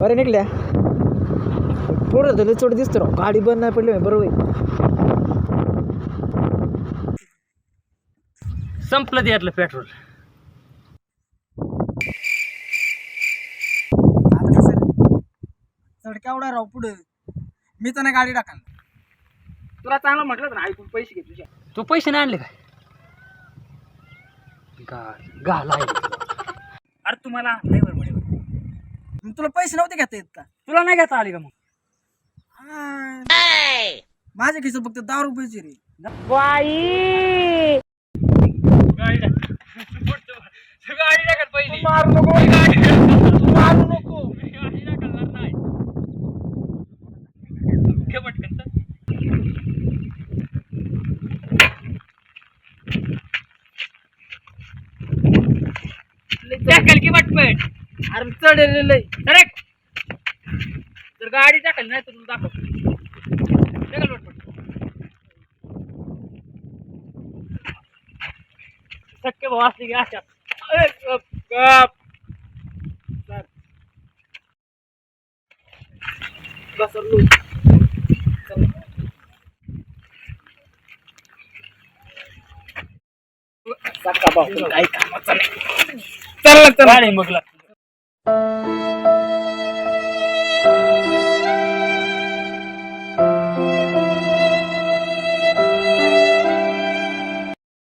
बरं निघल्या. पुढं झालं चोट दिसतो राव. गाडी बंद नाही पडली बरोबर संपलं ते यातलं पेट्रोल केवढा राव पुढं. मी तर नाही गाडी टाकाल तुला चांगलं म्हटलं ना ऐकून पैसे घे तुझ्या. तू पैसे नाही आणले काय? गा गाला अरे तुम्हाला मग तुला पैसे नव्हते घेता येत का? तुला नाही घेता आली का मग? आ, माझ्या खिशात फक्त दहा रुपयाचे रे. गाडी गाडी टाकत पहिली मारू नको मारू नको गाडी टाकणार नाही घे पटकन चल. टाकल की पटपट. अरे चढेल लय. सरक जर गाडी टाकल नाही तर तुला दाखव. टाकल शक्य भाऊ असली की अशा. घसरलो. चल. मग लागतो. Música